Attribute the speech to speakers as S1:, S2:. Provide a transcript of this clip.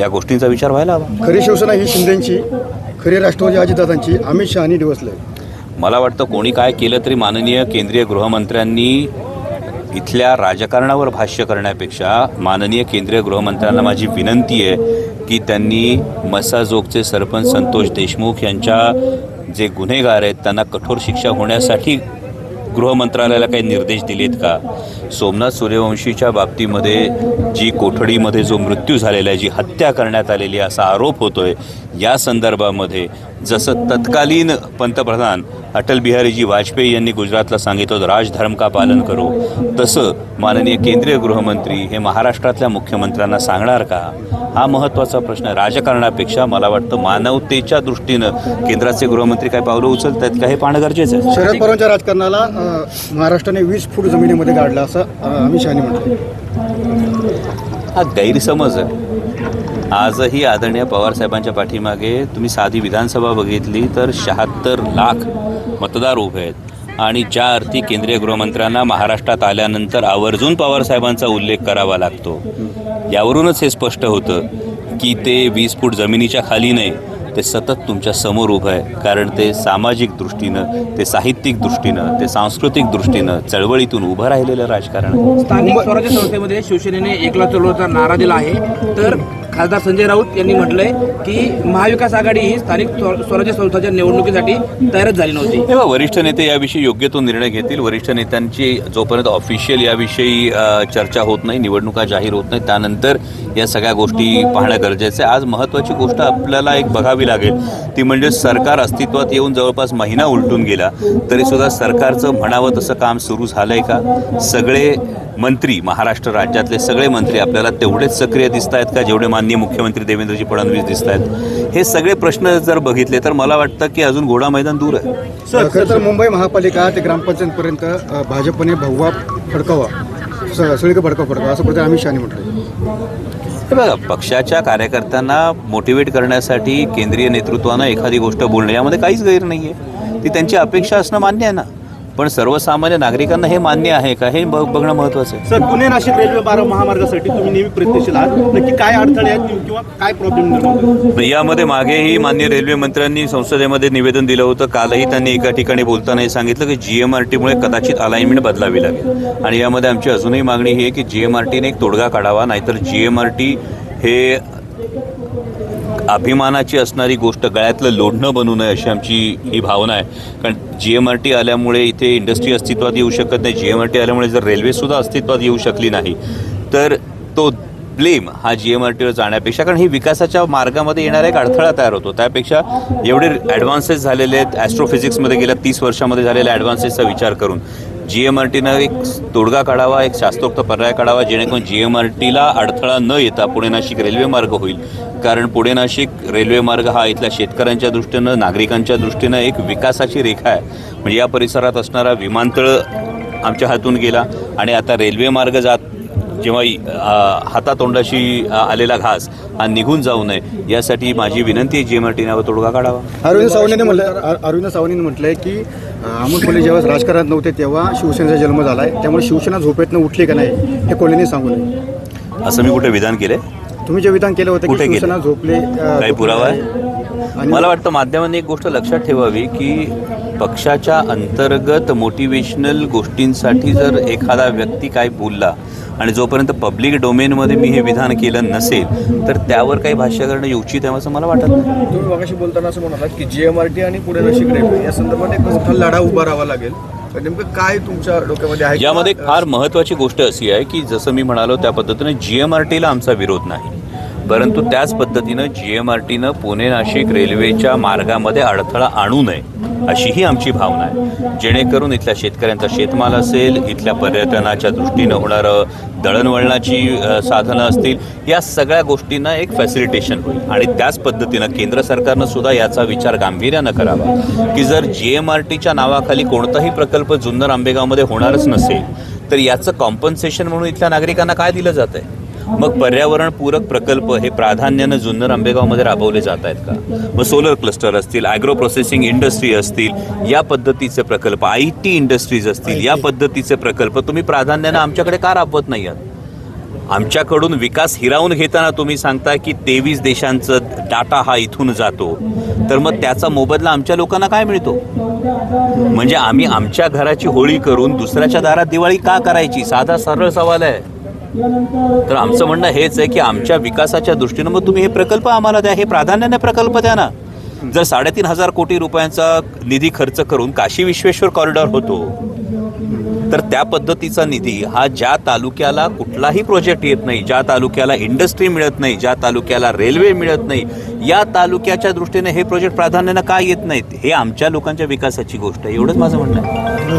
S1: या गोष्टींचा विचार व्हायला हवा.
S2: खरी शिवसेना ही शिंदेची खरी राष्ट्रवादी अजितदादांची अमित शहानी डिवसले
S1: मला वाटतं कोणी काय केलं तरी माननीय केंद्रीय गृहमंत्र्यांनी इथल्या राजकारणावर भाष्य करण्यापेक्षा माननीय केंद्रीय गृहमंत्र्यांना माझी विनंती आहे की त्यांनी मसाजोगचे सरपंच संतोष देशमुख यांच्या जे गुन्हेगार आहेत त्यांना कठोर शिक्षा होण्यासाठी गृहमंत्रालयाला काही निर्देश दिलेत का? सोमनाथ सूर्यवंशीच्या बाबतीमध्ये जी कोठडीमध्ये जो मृत्यू झालेला आहे जी हत्या करण्यात आलेली असा आरोप होतोय या संदर्भामध्ये जसं तत्कालीन पंतप्रधान अटल बिहारीजी वाजपेयी यांनी गुजरातला सांगितलं होतं राजधर्म का पालन करो तसं माननीय केंद्रीय गृहमंत्री हे महाराष्ट्रातल्या मुख्यमंत्र्यांना सांगणार का? हा महत्त्वाचा प्रश्न राजकारणापेक्षा मला वाटतं मानवतेच्या दृष्टीनं केंद्राचे गृहमंत्री काय पावलं उचलत आहेत का हे पाहणं गरजेचं आहे.
S2: शरद पवारांच्या राजकारणाला महाराष्ट्राने वीस फूट जमिनीमध्ये गाडलं असं असं अमित शहानी म्हटलं
S1: हा गैरसमज आहे. आजही आदरणीय पवारसाहेबांच्या पाठीमागे तुम्ही साधी विधानसभा बघितली तर शहात्तर लाख मतदार उभे आहेत. आणि ज्या अर्थी केंद्रीय गृहमंत्र्यांना महाराष्ट्रात आल्यानंतर आवर्जून पवारसाहेबांचा उल्लेख करावा लागतो. यावरूनच हे स्पष्ट होतं की ते वीस फूट जमिनीच्या खाली नाही ते सतत तुमच्यासमोर उभं आहे. कारण ते सामाजिक दृष्टीनं ते साहित्यिक दृष्टीनं ते सांस्कृतिक दृष्टीनं चळवळीतून उभं राहिलेलं राजकारण
S3: स्थानिक स्वराज्य संस्थेमध्ये शिवसेनेने एकला चळवळचा नारा दिला आहे. तर खासदार संजय राऊत यांनी म्हटलंय की महाविकास आघाडी ही स्थानिक स्वराज्य संस्थांच्या निवडणुकीसाठी तयारच झाली नव्हती.
S1: तेव्हा वरिष्ठ नेते याविषयी योग्य तो निर्णय घेतील. वरिष्ठ नेत्यांची जोपर्यंत ऑफिशियल याविषयी चर्चा होत नाही निवडणुका जाहीर होत नाही त्यानंतर या सगळ्या गोष्टी पाहणं गरजेचं आहे. आज महत्त्वाची गोष्ट आपल्याला एक बघावी लागेल. ती म्हणजे सरकार अस्तित्वात येऊन जवळपास महिना उलटून गेला तरीसुद्धा सरकारचं म्हणावं तसं काम सुरू झालं आहे का? सगळे मंत्री महाराष्ट्र राज्यातले सगळे मंत्री आपल्याला तेवढेच सक्रिय दिसत आहेत का? जेवढे माननीय मुख्यमंत्री देवेंद्रजी फडणवीस दिसत आहेत हे सगळे प्रश्न जर बघितले तर मला वाटतं की अजून घोडा मैदान दूर आहे.
S2: खरं तर मुंबई महापालिका ते ग्रामपंचायतपर्यंत अ, भाजपने भगवा फडकावा स- सगळीकडे भडका फडकावा असं प्रकारे अमित शहानी म्हटलं.
S1: हे बघा पक्षाच्या कार्यकर्त्यांना मोटिवेट करण्यासाठी केंद्रीय नेतृत्वानं एखादी गोष्ट बोलणं यामध्ये काहीच गैर नाही आहे ती त्यांची अपेक्षा असणं मान्य आहे ना? पण सर्वसामान्य नागरिकांना हे मान्य आहे का? हे बघ- बघणं महत्त्वाचं आहे.
S4: सर पुणे नाशिक रेल्वे बारा महामार्गासाठी तुम्ही नेहमी प्रयत्नशील आहात. नक्की काय अडथळे आहेत किंवा काय प्रॉब्लेम निर्माण?
S1: यामध्ये मागेही मान्य रेल्वे मंत्र्यांनी संसदेमध्ये निवेदन दिलं होतं. कालही त्यांनी एका ठिकाणी बोलताना हे सांगितलं की जी एम आर टीमुळे कदाचित अलाइनमेंट बदलावी लागेल. आणि यामध्ये आमची अजूनही मागणी ही आहे की जी एम आर टीने एक तोडगा काढावा नाहीतर जी एम आर टी हे अभिमानाची असणारी गोष्ट गळ्यातलं लोढणं बनू नये अशी आमची ही भावना आहे. कारण जी एम आर टी आल्यामुळे इथे इंडस्ट्री अस्तित्वात येऊ शकत नाही. जी एम आर टी आल्यामुळे जर रेल्वेसुद्धा अस्तित्वात येऊ शकली नाही तर तो ब्लेम हा जी एम आर टीवर जाण्यापेक्षा कारण ही विकासाच्या मार्गामध्ये येणारा एक अडथळा तयार होतो. त्यापेक्षा एवढे ॲडव्हान्सेस झालेले आहेत ॲस्ट्रोफिजिक्समध्ये गेल्या तीस वर्षामध्ये झालेल्या ॲडव्हान्सेसचा विचार करून. जी एम आर टीनं एक तोडगा काढावा एक शास्त्रोक्त पर्याय काढावा जेणेकरून जी एम आर टीला अडथळा न येता पुणे नाशिक रेल्वे मार्ग होईल. कारण पुणे नाशिक रेल्वे मार्ग हा इथल्या शेतकऱ्यांच्या दृष्टीनं नागरिकांच्या दृष्टीनं एक विकासाची रेखा आहे. म्हणजे या परिसरात असणारा विमानतळ आमच्या हातून गेला आणि आता रेल्वे मार्ग जात जेव्हा हातातोंडाशी आलेला घास हा निघून जाऊ नये यासाठी माझी विनंती आहे जी एम आर टीनं तोडगा काढावा.
S2: अरविंद सावंतने म्हटलं अरविंद सावंतने म्हटलंय की अमोल कोल्हे जेव्हा राजकारणात नव्हते तेव्हा शिवसेनेचा जन्म झाला आहे त्यामुळे शिवसेना झोपेतनं उठली का नाही हे कोल्हेने सांगू नये.
S1: असं मी कुठे विधान केलंय?
S2: तुम्ही जे विधान केलं होतं की
S1: कुठे केलं?
S2: शिवसेना झोपले
S1: काही पुरावा आहे? मला वाटतं माध्यमांनी एक गोष्ट लक्षात ठेवावी की पक्षाच्या अंतर्गत मोटिवेशनल गोष्टींसाठी जर एखादा व्यक्ती काय बोलला आणि जोपर्यंत पब्लिक डोमेनमध्ये मी हे विधान केलं नसेल तर त्यावर काही भाष्य करणं उचित आहे असं मला वाटत नाही.
S5: तुम्ही मगाशी बोलताना असं म्हणालात की जी एम आर टी आणि पुणे नाशिक रेल्वे या संदर्भात एक मोठा लढा उभा राहावा लागेल. नेमकं काय तुमच्या डोक्यामध्ये आहे?
S1: यामध्ये फार महत्त्वाची गोष्ट अशी आहे की जसं मी म्हणालो त्या पद्धतीनं जी एम आर टीला आमचा विरोध नाही. परंतु त्याच पद्धतीनं जी एम आर टीनं पुणे नाशिक रेल्वेच्या मार्गामध्ये अडथळा आणू नये अशी ही आमची भावना आहे. जेणेकरून इथल्या शेतकऱ्यांचा शेतमाल असेल इथल्या पर्यटनाच्या दृष्टीनं होणारं दळणवळणाची साधनं असतील या सगळ्या गोष्टींना एक फॅसिलिटेशन होईल. आणि त्याच पद्धतीनं केंद्र सरकारनं सुद्धा याचा विचार गांभीर्यानं करावा की जर जी एम आर टीच्या नावाखाली कोणताही प्रकल्प जुन्नर आंबेगावमध्ये होणारच नसेल तर याचं कॉम्पन्सेशन म्हणून इथल्या नागरिकांना काय दिलं जात आहे मग पर्यावरणपूरक प्रकल्प हे प्राधान्यानं जुन्नर आंबेगावमध्ये राबवले जात आहेत का? मग सोलर क्लस्टर असतील ॲग्रो प्रोसेसिंग इंडस्ट्री असतील या पद्धतीचे प्रकल्प आय टी इंडस्ट्रीज असतील या पद्धतीचे प्रकल्प तुम्ही प्राधान्यानं आमच्याकडे का राबवत नाही आहात? आमच्याकडून विकास हिरावून घेताना तुम्ही सांगता की तेवीस देशांचं डाटा हा इथून जातो. तर मग त्याचा मोबदला आमच्या लोकांना काय मिळतो? म्हणजे आम्ही आमच्या घराची होळी करून दुसऱ्याच्या दारात दिवाळी का करायची? साधा सरळ सवाल आहे. तर आमचं म्हणणं हेच आहे की आमच्या विकासाच्या दृष्टीनं मग तुम्ही हे प्रकल्प आम्हाला द्या हे प्राधान्याने प्रकल्प द्या ना. जर साडेतीन हजार कोटी रुपयांचा निधी खर्च करून काशी विश्वेश्वर कॉरिडॉर होतो तर त्या पद्धतीचा निधी हा ज्या तालुक्याला कुठलाही प्रोजेक्ट येत नाही ज्या तालुक्याला इंडस्ट्री मिळत नाही ज्या तालुक्याला रेल्वे मिळत नाही या तालुक्याच्या दृष्टीने हे प्रोजेक्ट प्राधान्यानं का येत नाहीत हे आमच्या लोकांच्या विकासाची गोष्ट आहे. एवढंच माझं म्हणणं आहे.